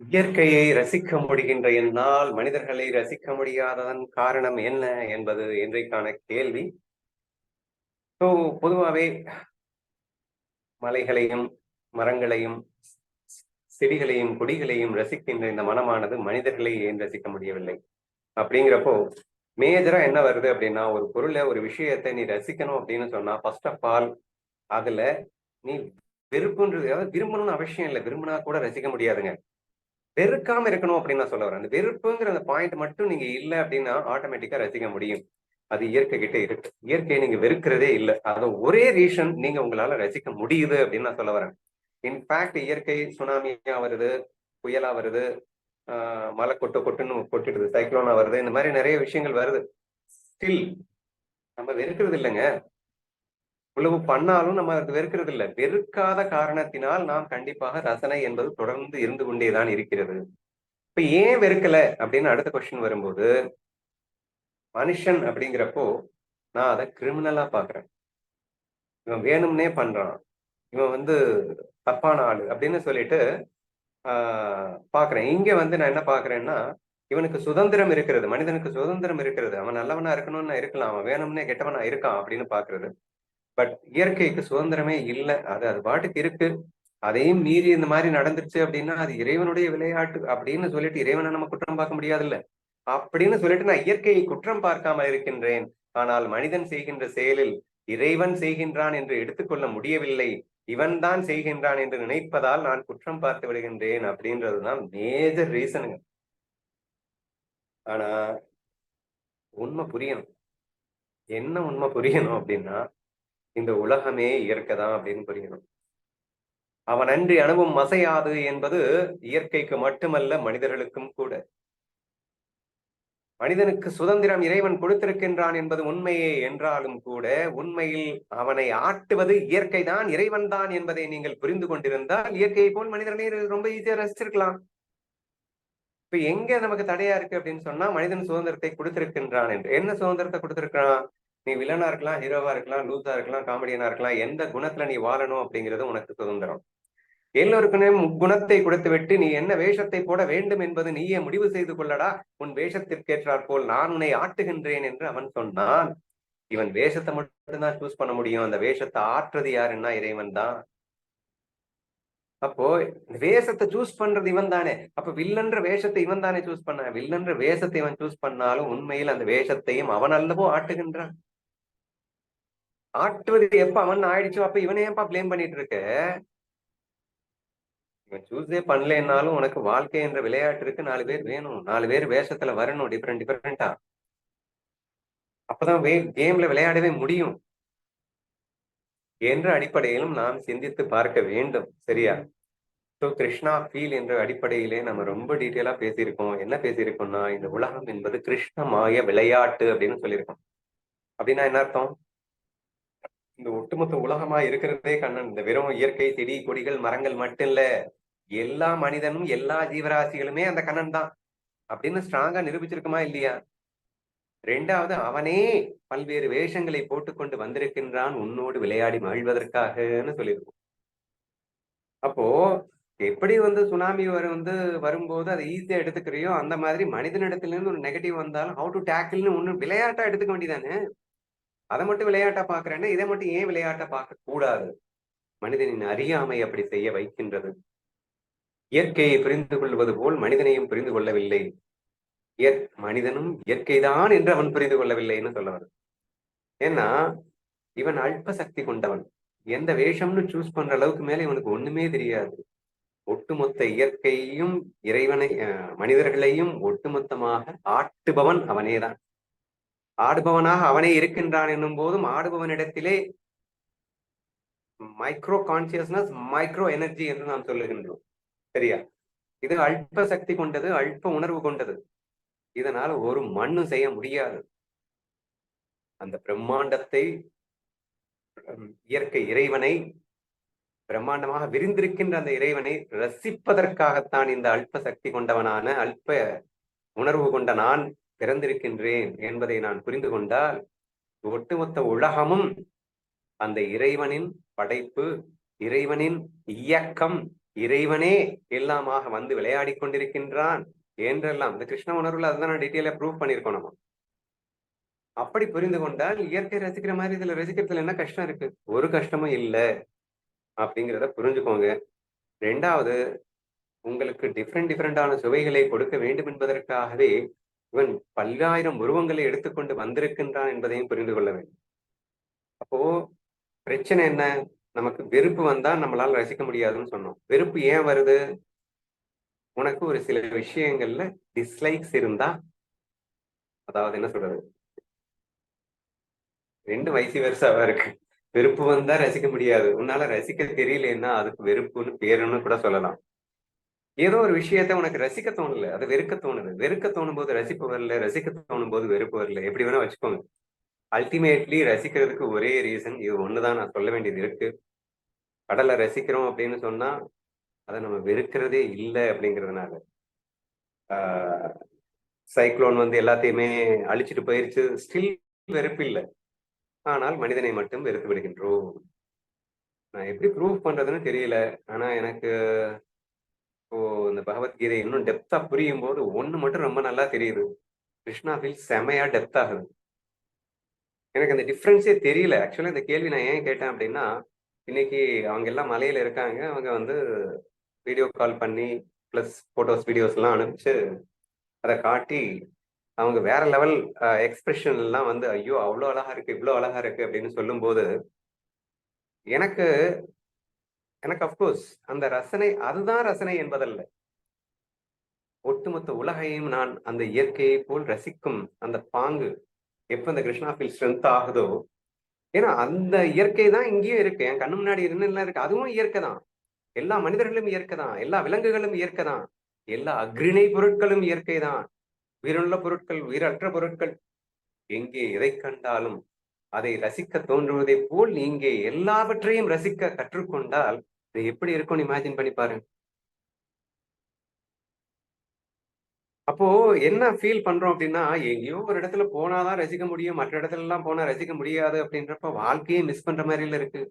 இயற்கையை ரசிக்க முடிகின்ற என்னால் மனிதர்களை ரசிக்க முடியாததன் காரணம் என்ன என்பது இன்றைக்கான கேள்வி. ஸோ பொதுவாகவே மலைகளையும் மரங்களையும் செடிகளையும் கொடிகளையும் ரசிக்கின்ற இந்த மனமானது மனிதர்களை ஏன் ரசிக்க முடியவில்லை? அப்படிங்கிறப்போ மேஜரா என்ன வருது அப்படின்னா ஒரு பொருளை ஒரு விஷயத்தை நீ ரசிக்கணும் அப்படின்னு சொன்னா ஃபர்ஸ்ட் ஆஃப் ஆல் அதுல நீ வெறுப்புன்றது அதாவது விரும்பணும்னு அவசியம் இல்லை. விரும்பினா கூட ரசிக்க முடியாதுங்க. வெறுக்காம இருக்கணும் அப்படின்னு நான் சொல்ல வரேன். அந்த வெறுப்புங்கிற அந்த பாயிண்ட் மட்டும் நீங்க இல்லை அப்படின்னா ஆட்டோமேட்டிக்கா ரசிக்க முடியும். அது இயற்கை கிட்ட இருக்கு. இயற்கையை நீங்க வெறுக்கிறதே இல்லை. அது ஒரே ரீசன் நீங்க உங்களால ரசிக்க முடியுது அப்படின்னு நான் சொல்ல வரேன். இன்ஃபேக்ட் இயற்கை சுனாமியா வருது புயலா வருது ஆஹ் மழை கொட்டு கொட்டுன்னு கொட்டிடுது சைக்ளோனா வருது இந்த மாதிரி நிறைய விஷயங்கள் வருது. ஸ்டில் நம்ம வெறுக்கிறது இல்லைங்க. இவ்வளவு பண்ணாலும் நம்ம அதுக்கு வெறுக்கிறது இல்லை வெறுக்காத காரணத்தினால் நாம் கண்டிப்பாக ரசனை என்பது தொடர்ந்து இருந்து கொண்டேதான் இருக்கிறது. இப்ப ஏன் வெறுக்கல அப்படின்னு அடுத்த கொஸ்டின் வரும்போது மனுஷன் அப்படிங்கிறப்போ நான் அதை கிரிமினலா பாக்குறேன் இவன் வேணும்னே பண்றான். இவன் வந்து தப்பான ஆளு அப்படின்னு சொல்லிட்டு ஆஹ் பாக்குறேன் இங்க வந்து நான் என்ன பாக்குறேன்னா இவனுக்கு சுதந்திரம் இருக்கிறது மனிதனுக்கு சுதந்திரம் இருக்கிறது. அவன் நல்லவனா இருக்கணும்னு இருக்கலாம். அவன் வேணும்னே கெட்டவனா இருக்கான் அப்படின்னு பாக்குறது பட் இயற்கைக்கு சுதந்திரமே இல்லை. அது அது பாட்டுக்கு இருக்கு. அதையும் மீறி இந்த மாதிரி நடந்துருச்சு அப்படின்னா அது இறைவனுடைய விளையாட்டு அப்படின்னு சொல்லிட்டு இறைவனை நம்ம குற்றம் பார்க்க முடியாதுல்ல. அப்படின்னு சொல்லிட்டு நான் இயற்கையை குற்றம் பார்க்காமல் இருக்கின்றேன். ஆனால் மனிதன் செய்கின்ற செயலில் இறைவன் செய்கின்றான் என்று எடுத்துக்கொள்ள முடியவில்லை. இவன் தான் செய்கின்றான் என்று நினைப்பதால் நான் குற்றம் பார்த்து விடுகின்றேன் அப்படின்றதுதான் மேஜர் ரீசனுங்க ஆனா உண்மை புரியணும். என்ன உண்மை புரியணும் அப்படின்னா இந்த உலகமே இயற்கை தான் அப்படின்னு புரியணும். அவன் அன்றி அணுவும் மசையாது என்பது இயற்கைக்கு மட்டுமல்ல மனிதர்களுக்கும் கூட. மனிதனுக்கு சுதந்திரம் இறைவன் கொடுத்திருக்கின்றான் என்பது உண்மையே என்றாலும் கூட உண்மையில் அவனை ஆட்டுவது இயற்கை தான் இறைவன் தான் என்பதை நீங்கள் புரிந்து கொண்டிருந்தால் இயற்கையை போல் மனிதனை ரொம்ப ஈஸியா ரசிச்சிருக்கலாம். இப்ப எங்க நமக்கு தடையா இருக்கு அப்படின்னு சொன்னா மனிதன் சுதந்திரத்தை கொடுத்திருக்கின்றான் என்று. என்ன சுதந்திரத்தை கொடுத்திருக்கிறான்? நீ வில்லனா இருக்கலாம் ஹீரோவா இருக்கலாம் லூசா இருக்கலாம் காமெடியனா இருக்கலாம் எந்த குணத்துல நீ வாழணும் அப்படிங்கிறது உனக்கு சுதந்திரம். எல்லோருக்குமே குணத்தை கொடுத்து விட்டு நீ என்ன வேஷத்தை போட வேண்டும் என்பது நீயே முடிவு செய்து கொள்ளடா. உன் வேஷத்திற்கேற்றாற் போல் நான் உன்னை ஆட்டுகின்றேன் என்று அவன் சொன்னான். இவன் வேஷத்தை மட்டும்தான் சூஸ் பண்ண முடியும். அந்த வேஷத்தை ஆற்றுறது யாருன்னா இறைவன் தான். அப்போ வேஷத்தை சூஸ் பண்றது இவன் தானே. அப்ப வில்லன்ற வேஷத்தை இவன் தானே சூஸ் பண்ண? வில்லன்ற வேஷத்தை இவன் சூஸ் பண்ணாலும் உண்மையில் அந்த வேஷத்தையும் அவன் அல்லவோ ஆட்டுகின்றான். ஆட்டுவது எப்ப அவன் ஆயிடுச்சோ அப்ப இவனே ஏன்பா பிளேம் பண்ணிட்டு இருக்க இவன் சூஸ்டே பண்ணலன்னாலும் உனக்கு வாழ்க்கை என்ற விளையாட்டு இருக்கு. நாலு பேர் வேணும். நாலு பேர் வேஷத்துல வரணும். டிஃப்ரெண்ட் டிஃப்ரெண்டா அப்பதான் வே கேம்ல விளையாடவே முடியும். என்ற அடிப்படையிலும் நாம் சிந்தித்து பார்க்க வேண்டும். சரியா? ஸோ கிருஷ்ணா ஃபீல் என்ற அடிப்படையிலே நம்ம ரொம்ப டீட்டெயிலா பேசியிருக்கோம். என்ன பேசியிருக்கோம்னா இந்த உலகம் என்பது கிருஷ்ணமாய விளையாட்டு அப்படின்னு சொல்லியிருக்கோம். அப்படின்னா என்ன அர்த்தம்? இந்த ஒட்டுமொத்த உலகமா இருக்கிறதே கண்ணன். இந்த வெறும் இயற்கை செடி கொடிகள் மரங்கள் மட்டும் இல்ல எல்லா மனிதனும் எல்லா ஜீவராசிகளுமே அந்த கண்ணன் தான். அப்படின்னு ஸ்ட்ராங்கா நிரூபிச்சிருக்குமா இல்லையா? ரெண்டாவது அவனே பல்வேறு வேஷங்களை போட்டுக்கொண்டு வந்திருக்கின்றான். உன்னோடு விளையாடி மகிழ்வதற்காகன்னு சொல்லியிருக்கோம். அப்போ எப்படி வந்து சுனாமி வரும் வந்து வரும்போது அதை ஈஸியா எடுத்துக்கிறியோ அந்த மாதிரி மனிதனிடத்துல இருந்து ஒரு நெகட்டிவ் வந்தாலும் ஹவு டு டேக்கிள்னு ஒண்ணு விளையாட்டா எடுத்துக்க வேண்டியதானே? அதை மட்டும் விளையாட்டா பாக்குறேன்னா இதை மட்டும் ஏன் விளையாட்டா பார்க்க கூடாது? மனிதனின் அறியாமை அப்படி செய்ய வைக்கின்றது. இயற்கையை புரிந்து கொள்வது போல் மனிதனையும் புரிந்து கொள்ளவில்லை. மனிதனும் இயற்கைதான் என்று அவன் புரிந்து கொள்ளவில்லைன்னு சொல்ல வருது ஏன்னா இவன் அல்ப சக்தி கொண்டவன். எந்த வேஷம்னு சூஸ் பண்ற அளவுக்கு மேல இவனுக்கு ஒண்ணுமே தெரியாது. ஒட்டுமொத்த இயற்கையையும் இறைவனை மனிதர்களையும் ஒட்டுமொத்தமாக ஆட்டுபவன் அவனேதான். ஆடுபவனாக அவனே இருக்கின்றான் என்னும் போதும் ஆடுபவனிடத்திலே மைக்ரோ கான்சியஸ்னஸ் மைக்ரோ எனர்ஜி என்று நாம் சொல்லுகின்றோம். சரியா? இது அல்ப சக்தி கொண்டது அல்ப உணர்வு கொண்டது. இதனால் ஒரு மண்ணும் செய்ய முடியாது. அந்த பிரம்மாண்டத்தை இயற்கை இறைவனை பிரம்மாண்டமாக விரிந்திருக்கின்ற அந்த இறைவனை ரசிப்பதற்காகத்தான் இந்த அல்ப சக்தி கொண்டவனான அல்ப உணர்வு கொண்ட நான் பிறந்திருக்கின்றேன் என்பதை நான் புரிந்து கொண்டால் ஒட்டுமொத்த உலகமும் அந்த இறைவனின் படைப்பு இறைவனின் இயக்கம் இறைவனே எல்லாமாக வந்து விளையாடி கொண்டிருக்கின்றான் என்றெல்லாம். இந்த கிருஷ்ண உணர்வுல அதுதான் டீட்டெயிலா ப்ரூவ் பண்ணிருக்கோம் நம்ம. அப்படி புரிந்து கொண்டால் இயற்கை ரசிக்கிற மாதிரி இதுல ரசிக்கிறதுல என்ன கஷ்டம் இருக்கு? ஒரு கஷ்டமும் இல்லை அப்படிங்கிறத புரிஞ்சுக்கோங்க. ரெண்டாவது உங்களுக்கு டிஃப்ரெண்ட் டிஃப்ரெண்டான சுவைகளை கொடுக்க வேண்டும் என்பதற்காகவே இவன் பல்லாயிரம் உருவங்களை எடுத்துக்கொண்டு வந்திருக்கின்றான் என்பதையும் புரிந்து கொள்ள வேண்டும். அப்போ பிரச்சனை என்ன? நமக்கு வெறுப்பு வந்தா நம்மளால ரசிக்க முடியாதுன்னு சொன்னோம். வெறுப்பு ஏன் வருது? உனக்கு ஒரு சில விஷயங்கள்ல டிஸ்லைக்ஸ் இருந்தா அதாவது என்ன சொல்றது? ரெண்டு வயசு வருஷாவா இருக்கு. வெறுப்பு வந்தா ரசிக்க முடியாது. உன்னால ரசிக்க தெரியலன்னா அதுக்கு வெறுப்புன்னு பேருன்னு கூட சொல்லலாம். ஏதோ ஒரு விஷயத்த உனக்கு ரசிக்க தோணல அது வெறுக்க தோணுது. வெறுக்க தோணும் போது ரசிப்பு வரல ரசிக்க தோணும் போது வெறுப்பு வரல. எப்படி வேணா வச்சுக்கோங்க. அல்டிமேட்லி ரசிக்கிறதுக்கு ஒரே ரீசன் இது ஒண்ணுதான். நான் சொல்ல வேண்டியது இருக்கு. கடலை ரசிக்கிறோம் அப்படின்னு சொன்னா அதை நம்ம வெறுக்கிறதே இல்லை அப்படிங்கிறதுனால. சைக்ளோன் வந்து எல்லாத்தையுமே அழிச்சிட்டு போயிருச்சு. ஸ்டில் வெறுப்பு இல்லை. ஆனால் மனிதனை மட்டும் வெறுத்து விடுகின்றோம். நான் எப்படி ப்ரூவ் பண்றதுன்னு தெரியல. ஆனா எனக்கு இப்போ இந்த பகவத்கீதை இன்னும் டெப்தா புரியும் போது ஒண்ணு மட்டும் ரொம்ப நல்லா தெரியுது. கிருஷ்ணா ஃபீல் செமையா டெப்த் ஆகுது. எனக்கு அந்த டிஃப்ரென்ஸே தெரியல. ஆக்சுவலா இந்த கேள்வி நான் ஏன் கேட்டேன் அப்படின்னா இன்னைக்கு அவங்க எல்லாம் மலையில இருக்காங்க. அவங்க வந்து வீடியோ கால் பண்ணி ப்ளஸ் போட்டோஸ் வீடியோஸ் எல்லாம் அனுப்பிச்சு அதை காட்டி அவங்க வேற லெவல் எக்ஸ்பிரஷன் எல்லாம் வந்து ஐயோ அவ்வளோ அழகா இருக்கு இவ்வளோ அழகா இருக்கு அப்படின்னு சொல்லும்போது எனக்கு எனக்கு அப்கோர்ஸ் அந்த ரசனை அதுதான் ரசனை என்பதல்ல. ஒட்டுமொத்த உலகையும் நான் அந்த இயற்கையை போல் ரசிக்கும் அந்த பாங்கு எப்ப இந்த கிருஷ்ணா ஃபீல் ஸ்ட்ரென்த் ஆகுதோ ஏன்னா அந்த இயற்கை தான் இங்கேயும் இருக்கு. என் கண்ணு முன்னாடி என்னெல்லாம் இருக்கு? அதுவும் இயற்கை தான். எல்லா மனிதர்களும் இயற்கை தான். எல்லா விலங்குகளும் இயற்கை தான். எல்லா அக்ரிணை பொருட்களும் இயற்கை தான். உயிருள்ள பொருட்கள் உயிரற்ற பொருட்கள். எங்கே எதை கண்டாலும் அதை ரசிக்க தோன்றுவதை போல் இங்கே எல்லாவற்றையும் ரசிக்க கற்றுக்கொண்டால் இது எப்படி இருக்கும்னு இமேஜின் பண்ணி பாருங்க. அப்போ என்ன ஃபீல் பண்றோம் அப்படின்னா எங்கேயோ ஒரு இடத்துல போனாதான் ரசிக்க முடியும் மற்ற இடத்துல எல்லாம் போனா ரசிக்க முடியாது அப்படின்றப்ப வாழ்க்கையே மிஸ் பண்ற மாதிரில இருக்கு.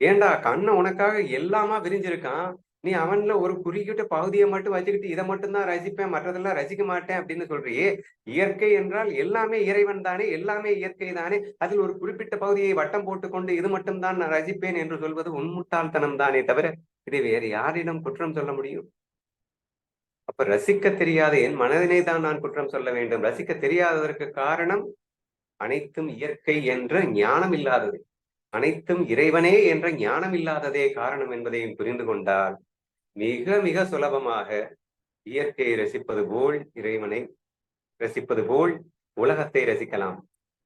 ஏண்டா கண்ணை உனக்காக எல்லாமா விரிஞ்சிருக்கான் நீ அவன்ல ஒரு குறிக்கிட்ட பகுதியை மட்டும் வச்சுக்கிட்டு இதை மட்டும் தான் ரசிப்பேன் மற்றதெல்லாம் ரசிக்க மாட்டேன் அப்படின்னு சொல்றியே இயற்கை என்றால் எல்லாமே இறைவன் தானே எல்லாமே இயற்கை தானே. அதில் ஒரு குறிப்பிட்ட பகுதியை வட்டம் போட்டுக்கொண்டு இது மட்டும் தான் நான் ரசிப்பேன் என்று சொல்வது உன்முட்டாள்தனம் தானே தவிர இதை வேறு யாரிடம் குற்றம் சொல்ல முடியும்? அப்ப ரசிக்க தெரியாத என் மனதினை தான் நான் குற்றம் சொல்ல வேண்டும். ரசிக்க தெரியாததற்கு காரணம் அனைத்தும் இயற்கை என்ற ஞானம் இல்லாதது. அனைத்தும் இறைவனே என்ற ஞானம் இல்லாததே காரணம் என்பதையும் புரிந்து கொண்டால் மிக மிக சுலபமாக இயற்கையை ரசிப்பது போல் இறைவனை ரசிப்பது போல் உலகத்தை ரசிக்கலாம்.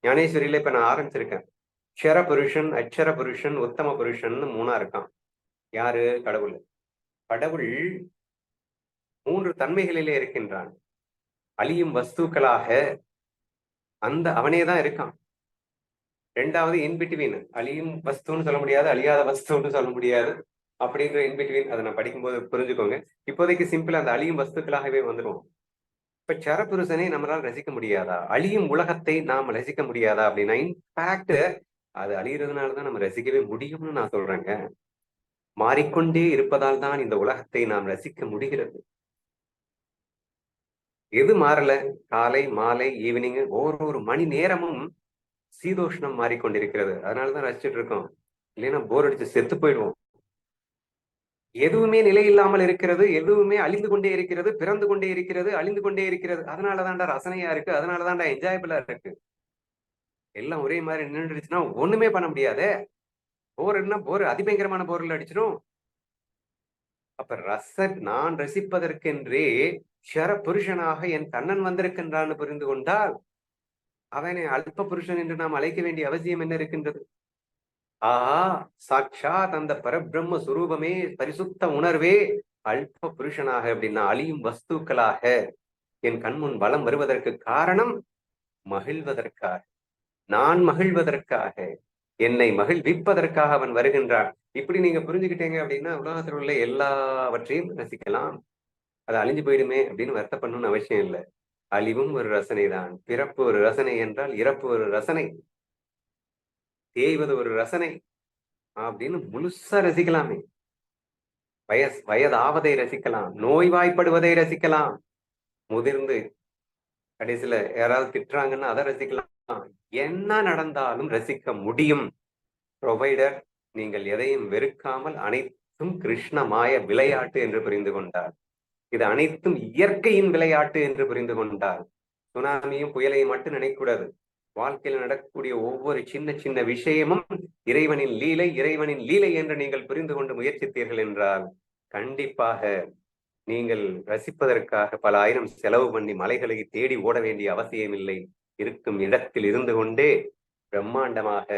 ஞானேஸ்வரியில இப்ப நான் ஆரம்பிச்சிருக்கேன். க்ஷர புருஷன் அக்ஷர புருஷன் உத்தம புருஷன் மூணா இருக்கான். யாரு? கடவுள். கடவுள் மூன்று தன்மைகளிலே இருக்கின்றான். அழியும் வஸ்துக்களாக அந்த அவனே தான் இருக்கான். ரெண்டாவது இன்பிட்வீன் அழியும் வஸ்துன்னு சொல்ல முடியாது அழியாத வஸ்துன்னு சொல்ல முடியாது. அப்படிங்கிற இன்பிட்வீன் அதை நான் படிக்கும்போது புரிஞ்சுக்கோங்க. இப்போதைக்கு சிம்பிள் அந்த அழியும் வஸ்துக்களாகவே வந்துடும் இப்ப சரபுருஷனை நம்மளால ரசிக்க முடியாதா? அழியும் உலகத்தை நாம் ரசிக்க முடியாதா? அப்படின்னா இன்ஃபேக்ட் அது அழியறதுனாலதான் நம்ம ரசிக்கவே முடியும்னு நான் சொல்றேங்க. மாறிக்கொண்டே இருப்பதால் தான் இந்த உலகத்தை நாம் ரசிக்க முடிகிறது. எது மாறல? காலை மாலை ஈவினிங் ஒவ்வொரு மணி நேரமும் சீதோஷ்ணம் மாறிக்கொண்டிருக்கிறது. அதனாலதான் ரசிச்சுட்டு இருக்கோம். இல்லைன்னா போர் அடிச்சு செத்து போயிடுவோம். எதுவுமே நிலை இல்லாமல் இருக்கிறது எதுவுமே அழிந்து கொண்டே இருக்கிறது பிறந்து கொண்டே இருக்கிறது அழிந்து கொண்டே இருக்கிறது. அதனாலதான்டா ரசனையா இருக்கு அதனாலதான்டா என்ஜாயபிளா இருக்கு. எல்லாம் ஒரே மாதிரி நின்றுடுச்சுன்னா ஒண்ணுமே பண்ண முடியாதே. போர் என்ன போர் அதிபயங்கரமான போர்ல அடிச்சிடும் அப்ப ரச நான் ரசிப்பதற்கென்றே ஷர புருஷனாக என் கண்ணன் வந்திருக்கின்றான்னு புரிந்து கொண்டால் அவனை அல்ப புருஷன் என்று நாம் அழைக்க வேண்டிய அவசியம் என்ன இருக்கின்றது? ஆஹா சாட்சாத் அந்த பரபிரம்ம சுரூபமே பரிசுத்த உணர்வே. அல்ப புருஷனாக அப்படின்னா அழியும் வஸ்துக்களாக என் கண்முன் வளம் வருவதற்கு காரணம் மகிழ்வதற்காக. நான் மகிழ்வதற்காக என்னை மகிழ்விப்பதற்காக அவன் வருகின்றான். இப்படி நீங்க புரிஞ்சுக்கிட்டீங்க அப்படின்னா உலகத்தில் உள்ள எல்லாவற்றையும் ரசிக்கலாம். அது அழிஞ்சு போயிடுமே அப்படின்னு வருத்த பண்ணணும்னு அவசியம் இல்லை. அழிவும் ஒரு ரசனை தான் பிறப்பு ஒரு ரசனை என்றால் இறப்பு ஒரு ரசனை. தேய்வது ஒரு ரசனை அப்படின்னு முழுசா ரசிக்கலாமே. வயஸ் வயதாவதை ரசிக்கலாம் நோய்வாய்ப்படுவதை ரசிக்கலாம். முதிர்ந்து கடைசியில யாராவது திட்டுறாங்கன்னா அதை ரசிக்கலாம். என்ன நடந்தாலும் ரசிக்க முடியும். ப்ரொவைடர் நீங்கள் எதையும் வெறுக்காமல் அனைத்தும் கிருஷ்ண மாய விளையாட்டு என்று புரிந்து கொண்டார். இது அனைத்தும் இயற்கையின் விளையாட்டு என்று புரிந்து கொண்டார். சுனாமியும் புயலையும் மட்டும் நினைக்கக்கூடாது. வாழ்க்கையில் நடக்கக்கூடிய ஒவ்வொரு சின்ன சின்ன விஷயமும் இறைவனின் லீலை இறைவனின் லீலை என்று நீங்கள் புரிந்து கொண்டு முயற்சித்தீர்கள் என்றால் கண்டிப்பாக நீங்கள் ரசிப்பதற்காக பல ஆயிரம் செலவு பண்ணி மலைகளை தேடி ஓட வேண்டிய அவசியமில்லை. இருக்கும் இடத்தில் இருந்து கொண்டே பிரம்மாண்டமாக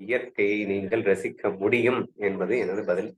இயற்கையை நீங்கள் ரசிக்க முடியும் என்பது எனது பதில்.